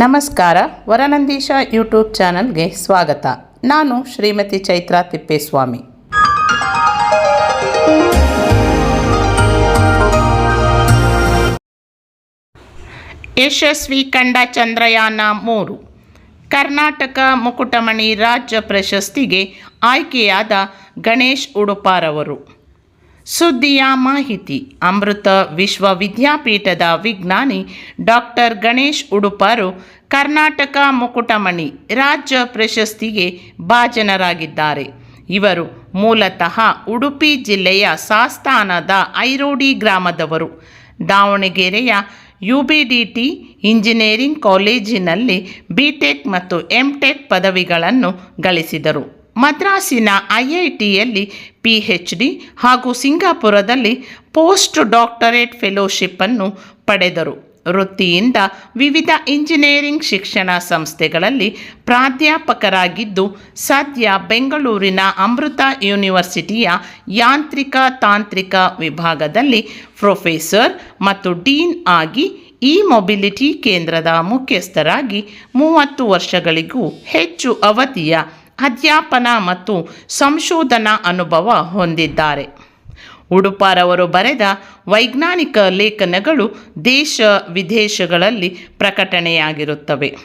ನಮಸ್ಕಾರ, ವರನಂದೀಶ ಯೂಟ್ಯೂಬ್ ಚಾನಲ್ಗೆ ಸ್ವಾಗತ. ನಾನು ಶ್ರೀಮತಿ ಚೈತ್ರಾ ತಿಪ್ಪೇಸ್ವಾಮಿ. ಯಶಸ್ವಿ ಕಂಡ ಚಂದ್ರಯಾನ ಮೂರು. ಕರ್ನಾಟಕ ಮುಕುಟಮಣಿ ರಾಜ್ಯ ಪ್ರಶಸ್ತಿಗೆ ಆಯ್ಕೆಯಾದ ಗಣೇಶ್ ಉಡುಪಾರವರು. ಸುದ್ದಿಯ ಮಾಹಿತಿ. ಅಮೃತ ವಿಶ್ವವಿದ್ಯಾಪೀಠದ ವಿಜ್ಞಾನಿ ಡಾಕ್ಟರ್ ಗಣೇಶ್ ಉಡುಪಾರು ಕರ್ನಾಟಕ ಮುಕುಟಮಣಿ ರಾಜ್ಯ ಪ್ರಶಸ್ತಿಗೆ ಭಾಜನರಾಗಿದ್ದಾರೆ. ಇವರು ಮೂಲತಃ ಉಡುಪಿ ಜಿಲ್ಲೆಯ ಸಾಸ್ತಾನದ ಐರೋಡಿ ಗ್ರಾಮದವರು. ದಾವಣಗೆರೆಯ U B D T engineering ಕಾಲೇಜಿನಲ್ಲಿ ಬಿ ಟೆಕ್ ಮತ್ತು ಎಂ ಟೆಕ್ ಪದವಿಗಳನ್ನು ಗಳಿಸಿದರು. ಮದ್ರಾಸಿನ ಐಐಟಿಯಲ್ಲಿ ಪಿ ಎಚ್ ಡಿ ಹಾಗೂ ಸಿಂಗಾಪುರದಲ್ಲಿ ಪೋಸ್ಟ್ ಡಾಕ್ಟರೇಟ್ ಫೆಲೋಶಿಪ್ಪನ್ನು ಪಡೆದರು. ವೃತ್ತಿಯಿಂದ ವಿವಿಧ ಇಂಜಿನಿಯರಿಂಗ್ ಶಿಕ್ಷಣ ಸಂಸ್ಥೆಗಳಲ್ಲಿ ಪ್ರಾಧ್ಯಾಪಕರಾಗಿದ್ದು, ಸದ್ಯ ಬೆಂಗಳೂರಿನ ಅಮೃತ ಯೂನಿವರ್ಸಿಟಿಯ ಯಾಂತ್ರಿಕ ತಾಂತ್ರಿಕ ವಿಭಾಗದಲ್ಲಿ ಪ್ರೊಫೆಸರ್ ಮತ್ತು ಡೀನ್ ಆಗಿ ಇ ಮೊಬಿಲಿಟಿ ಕೇಂದ್ರದ ಮುಖ್ಯಸ್ಥರಾಗಿ ಮೂವತ್ತು ವರ್ಷಗಳಿಗೂ ಹೆಚ್ಚು ಅವಧಿಯ ಅಧ್ಯಾಪನ ಮತ್ತು ಸಂಶೋಧನಾ ಅನುಭವ ಹೊಂದಿದ್ದಾರೆ. ಉಡುಪಾರವರು ಬರೆದ ವೈಜ್ಞಾನಿಕ ಲೇಖನಗಳು ದೇಶ ವಿದೇಶಗಳಲ್ಲಿ ಪ್ರಕಟಣೆಯಾಗಿರುತ್ತವೆ.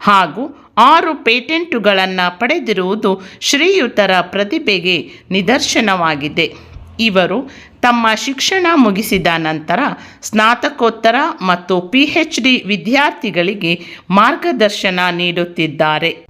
ಹಾಗೂ ಆರು ಪೇಟೆಂಟುಗಳನ್ನು ಪಡೆದಿರುವುದು ಶ್ರೀಯುತರ ಪ್ರತಿಭೆಗೆ ನಿದರ್ಶನವಾಗಿದೆ. ಇವರು ತಮ್ಮ ಶಿಕ್ಷಣ ಮುಗಿಸಿದ ನಂತರ ಸ್ನಾತಕೋತ್ತರ ಮತ್ತು ಪಿ ಎಚ್ ಡಿ ವಿದ್ಯಾರ್ಥಿಗಳಿಗೆ ಮಾರ್ಗದರ್ಶನ ನೀಡುತ್ತಿದ್ದಾರೆ.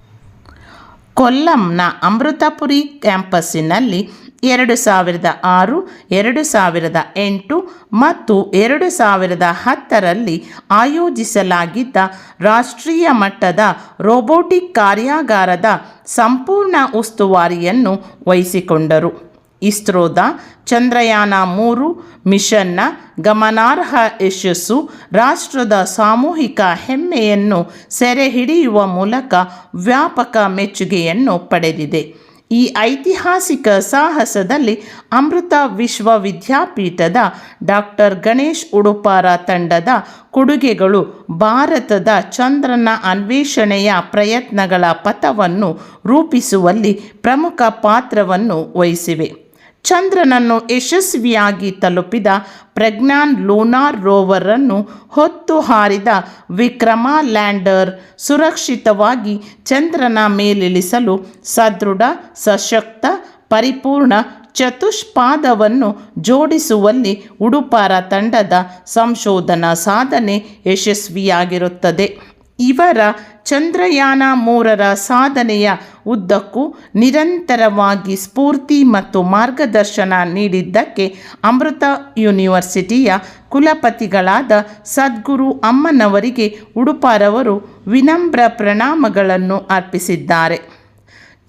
ಕೊಲ್ಲಂನ ಅಮೃತಪುರಿ ಕ್ಯಾಂಪಸ್ಸಿನಲ್ಲಿ ಎರಡು ಸಾವಿರದ ಆರು, ಎರಡು ಸಾವಿರದ ಎಂಟು ಮತ್ತು ಎರಡು ಸಾವಿರದ ಹತ್ತರಲ್ಲಿ ಆಯೋಜಿಸಲಾಗಿದ್ದ ರಾಷ್ಟ್ರೀಯ ಮಟ್ಟದ ರೋಬೋಟಿಕ್ ಕಾರ್ಯಾಗಾರದ ಸಂಪೂರ್ಣ ಉಸ್ತುವಾರಿಯನ್ನು ವಹಿಸಿಕೊಂಡರು. ಇಸ್ರೋದ ಚಂದ್ರಯಾನ ಮೂರು ಮಿಷನ್ನ ಗಮನಾರ್ಹ ಯಶಸ್ಸು, ರಾಷ್ಟ್ರದ ಸಾಮೂಹಿಕ ಹೆಮ್ಮೆಯನ್ನು ಸೆರೆ ಹಿಡಿಯುವ ಮೂಲಕ ವ್ಯಾಪಕ ಮೆಚ್ಚುಗೆಯನ್ನು ಪಡೆದಿದೆ. ಈ ಐತಿಹಾಸಿಕ ಸಾಹಸದಲ್ಲಿ ಅಮೃತ ವಿಶ್ವವಿದ್ಯಾಪೀಠದ ಡಾಕ್ಟರ್ ಗಣೇಶ್ ಉಡುಪಾರ ತಂಡದ ಕೊಡುಗೆಗಳು ಭಾರತದ ಚಂದ್ರನ ಅನ್ವೇಷಣೆಯ ಪ್ರಯತ್ನಗಳ ಪಥವನ್ನು ರೂಪಿಸುವಲ್ಲಿ ಪ್ರಮುಖ ಪಾತ್ರವನ್ನು ವಹಿಸಿವೆ. ಚಂದ್ರನನ್ನು ಯಶಸ್ವಿಯಾಗಿ ತಲುಪಿದ ಪ್ರಜ್ಞಾನ್ ಲೂನಾರ್ ರೋವರನ್ನು ಹೊತ್ತು ಹಾರಿದ ವಿಕ್ರಮ ಲ್ಯಾಂಡರ್ ಸುರಕ್ಷಿತವಾಗಿ ಚಂದ್ರನ ಮೇಲಿಳಿಸಲು ಸದೃಢ, ಸಶಕ್ತ, ಪರಿಪೂರ್ಣ ಚತುಷ್ಪಾದವನ್ನು ಜೋಡಿಸುವಲ್ಲಿ ಉಡುಪಾರ ತಂಡದ ಸಂಶೋಧನಾ ಸಾಧನೆ ಯಶಸ್ವಿಯಾಗಿರುತ್ತದೆ. ಇವರ ಚಂದ್ರಯಾನ ಮೂರರ ಸಾಧನೆಯ ಉದ್ದಕ್ಕೂ ನಿರಂತರವಾಗಿ ಸ್ಫೂರ್ತಿ ಮತ್ತು ಮಾರ್ಗದರ್ಶನ ನೀಡಿದ್ದಕ್ಕೆ ಅಮೃತ ಯೂನಿವರ್ಸಿಟಿಯ ಕುಲಪತಿಗಳಾದ ಸದ್ಗುರು ಅಮ್ಮನವರಿಗೆ ಉಡುಪಾರವರು ವಿನಮ್ರ ಪ್ರಣಾಮಗಳನ್ನು ಅರ್ಪಿಸಿದ್ದಾರೆ.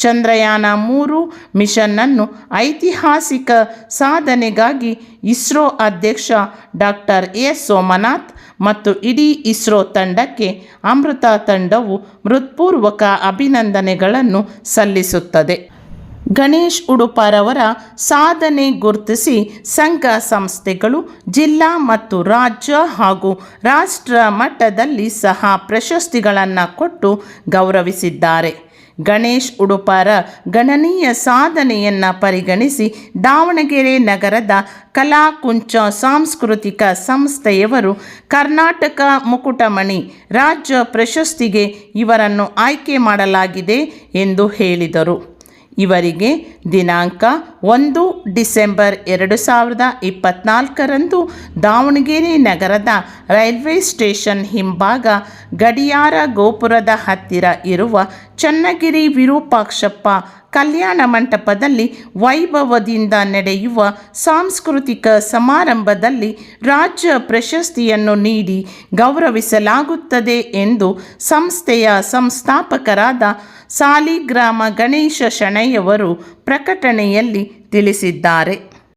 ಚಂದ್ರಯಾನ ಮೂರು ಮಿಷನ್ನನ್ನು ಐತಿಹಾಸಿಕ ಸಾಧನೆಗಾಗಿ ಇಸ್ರೋ ಅಧ್ಯಕ್ಷ ಡಾಕ್ಟರ್ ಎಸ್ ಸೋಮನಾಥ್ ಮತ್ತು ಇಡೀ ಇಸ್ರೋ ತಂಡಕ್ಕೆ ಅಮೃತ ತಂಡವು ಮೃತ್ಪೂರ್ವಕ ಅಭಿನಂದನೆಗಳನ್ನು ಸಲ್ಲಿಸುತ್ತದೆ. ಗಣೇಶ್ ಉಡುಪಾರವರ ಸಾಧನೆ ಗುರುತಿಸಿ ಸಂಘ ಸಂಸ್ಥೆಗಳು, ಜಿಲ್ಲಾ ಮತ್ತು ರಾಜ್ಯ ಹಾಗೂ ರಾಷ್ಟ್ರ ಮಟ್ಟದಲ್ಲಿ ಸಹ ಪ್ರಶಸ್ತಿಗಳನ್ನು ಕೊಟ್ಟು ಗೌರವಿಸಿದ್ದಾರೆ. ಗಣೇಶ್ ಉಡುಪಾರ ಗಣನೀಯ ಸಾಧನೆಯನ್ನು ಪರಿಗಣಿಸಿ ದಾವಣಗೆರೆ ನಗರದ ಕಲಾಕುಂಚ ಸಾಂಸ್ಕೃತಿಕ ಸಂಸ್ಥೆಯವರು ಕರ್ನಾಟಕ ಮುಕುಟಮಣಿ ರಾಜ್ಯ ಪ್ರಶಸ್ತಿಗೆ ಇವರನ್ನು ಆಯ್ಕೆ ಮಾಡಲಾಗಿದೆ ಎಂದು ಹೇಳಿದರು. ಇವರಿಗೆ ದಿನಾಂಕ ಒಂದು ಡಿಸೆಂಬರ್ ಎರಡು ಸಾವಿರದ ಇಪ್ಪತ್ನಾಲ್ಕರಂದು ದಾವಣಗೆರೆ ನಗರದ ರೈಲ್ವೆ ಸ್ಟೇಷನ್ ಹಿಂಭಾಗ ಗಡಿಯಾರ ಗೋಪುರದ ಹತ್ತಿರ ಇರುವ ಚನ್ನಗಿರಿ ವಿರೂಪಾಕ್ಷಪ್ಪ ಕಲ್ಯಾಣ ಮಂಟಪದಲ್ಲಿ ವೈಭವದಿಂದ ನಡೆಯುವ ಸಾಂಸ್ಕೃತಿಕ ಸಮಾರಂಭದಲ್ಲಿ ರಾಜ್ಯ ಪ್ರಶಸ್ತಿಯನ್ನು ನೀಡಿ ಗೌರವಿಸಲಾಗುತ್ತದೆ ಎಂದು ಸಂಸ್ಥೆಯ ಸಂಸ್ಥಾಪಕರಾದ ಸಾಲಿಗ್ರಾಮ ಗಣೇಶ ಶೆಣೆಯವರು ಪ್ರಕಟಣೆಯಲ್ಲಿ ತಿಳಿಸಿದ್ದಾರೆ.